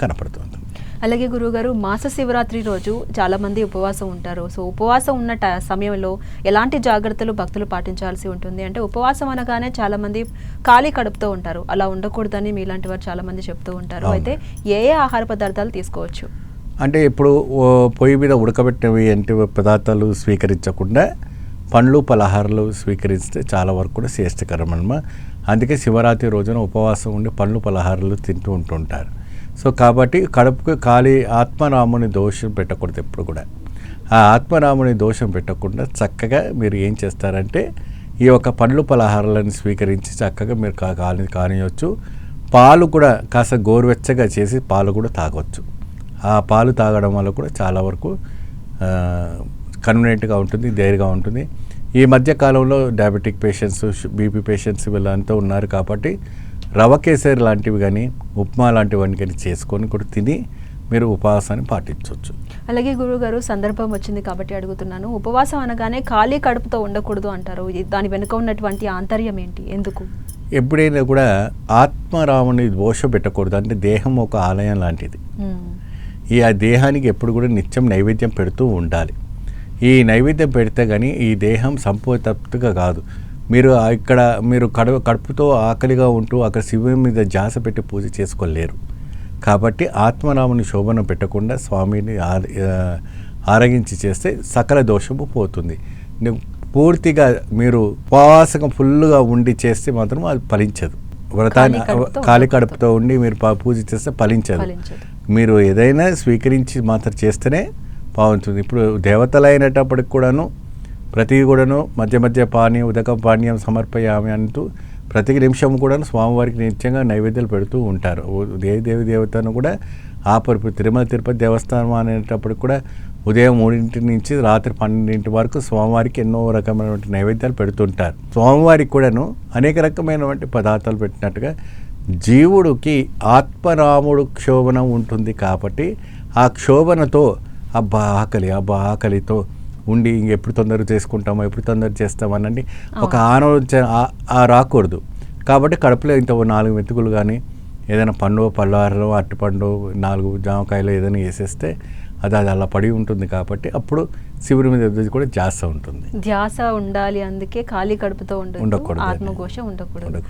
కనపడుతుంది. అలాగే గురువుగారు మాస శివరాత్రి రోజు చాలా మంది ఉపవాసం ఉంటారు. సో ఉపవాసం ఉన్న ట- సమయంలో ఎలాంటి జాగ్రత్తలు భక్తులు పాటించాల్సి ఉంటుంది? అంటే ఉపవాసం అనగానే చాలా మంది ఖాళీ కడుపుతో ఉంటారు. అలా ఉండకూడదని మీలాంటి వారు చాలా మంది చెప్తూ ఉంటారు. అయితే ఏ ఏ ఆహార పదార్థాలు తీసుకోవచ్చు? అంటే ఇప్పుడు పొయ్యి మీద ఉడకబెట్టినవి అంటే పదార్థాలు స్వీకరించకుండా పండ్లు పలహారాలు స్వీకరిస్తే చాలా వరకు కూడా శ్రేష్టకరం అన్నమాట అందుకే శివరాత్రి రోజున ఉపవాసం ఉండి పండ్లు పలహారాలు తింటూ ఉంటుంటారు. సో కాబట్టి కడుపుకి ఖాళీ ఆత్మరాముని దోషం పెట్టకూడదు ఎప్పుడు కూడా. ఆ ఆత్మరాముని దోషం పెట్టకుండా చక్కగా మీరు ఏం చేస్తారంటే ఈ యొక్క పండ్లు పలహారాలను స్వీకరించి చక్కగా మీరు కా- కాని కానియొచ్చు. పాలు కూడా కాస్త గోరువెచ్చగా చేసి పాలు కూడా తాగొచ్చు. ఆ పాలు తాగడం వల్ల కూడా చాలా వరకు కన్వీనియంట్గా ఉంటుంది ధైర్యంగా ఉంటుంది. ఈ మధ్య కాలంలో డయాబెటిక్ పేషెంట్స్ బీపీ పేషెంట్స్ వీళ్ళంతా ఉన్నారు కాబట్టి రవ కేసరి లాంటివి కానీ ఉప్మా లాంటివన్నీ కానీ చేసుకొని కూడా తిని మీరు ఉపవాసాన్ని పాటించవచ్చు. అలాగే గురువుగారు సందర్భం వచ్చింది కాబట్టి అడుగుతున్నాను. ఉపవాసం అనగానే ఖాళీ కడుపుతో ఉండకూడదు అంటారు. దాని వెనుక ఉన్నటువంటి ఆంతర్యం ఏంటి? ఎందుకు? ఎప్పుడైనా కూడా ఆత్మరాముని దోష పెట్టకూడదు. అంటే దేహం ఒక ఆలయం లాంటిది. ఈ ఆ దేహానికి ఎప్పుడు కూడా నిత్యం నైవేద్యం పెడుతూ ఉండాలి. ఈ నైవేద్యం పెడితే కానీ ఈ దేహం సంపూర్ణతగా కాదు. మీరు ఇక్కడ మీరు కడు కడుపుతో ఆకలిగా ఉంటూ అక్కడ శివుని మీద జాస పెట్టి పూజ చేసుకోలేరు. కాబట్టి ఆత్మరాముని శోభన పెట్టకుండా స్వామిని ఆరగించి చేస్తే సకల దోషము పోతుంది. పూర్తిగా మీరు ఉపవాసం ఫుల్గా ఉండి చేస్తే మాత్రం అది ఫలించదు. వ్రతాన్ని ఖాళీ కడుపుతో ఉండి మీరు పూజ చేస్తే ఫలించదు. ఫలించదు. మీరు ఏదైనా స్వీకరించి మాత్రం చేస్తేనే బాగుంటుంది. ఇప్పుడు దేవతలు అయినప్పటికి కూడాను ప్రతి కూడాను మధ్య మధ్య పానీయం ఉదకం పానీయం సమర్పయామి అంటూ ప్రతి నిమిషం కూడా స్వామివారికి నిత్యంగా నైవేద్యాలు పెడుతూ ఉంటారు. దేవి దేవి దేవతను కూడా ఆపరు తిరుమల తిరుపతి దేవస్థానం అనేటప్పటికి కూడా ఉదయం మూడింటి నుంచి రాత్రి పన్నెండింటి వరకు స్వామివారికి ఎన్నో రకమైనటువంటి నైవేద్యాలు పెడుతుంటారు. స్వామివారికి కూడాను అనేక రకమైనటువంటి పదార్థాలు పెట్టినట్టుగా జీవుడికి ఆత్మరాముడు క్షోభనం ఉంటుంది కాబట్టి ఆ క్షోభనతో అబ్బా ఆకలి అబ్బా ఆకలితో ఉండి ఇంకెప్పుడు తొందరగా చేసుకుంటామో ఎప్పుడు తొందర చేస్తామనండి ఒక ఆలోచన రాకూడదు. కాబట్టి కడుపులో ఇంత నాలుగు మెతుకులు కానీ ఏదైనా పండు పళ్ళారో అరటిపండు నాలుగు జామకాయలు ఏదైనా వేసేస్తే అది అది అలా పడి ఉంటుంది కాబట్టి అప్పుడు శివుడి మీద కూడా జాస్త ఉంటుంది. ధ్యాస ఉండాలి అందుకే ఖాళీ కడుపుతో ఉండకూడదు. ఆత్మఘోష ఉండకూడదు.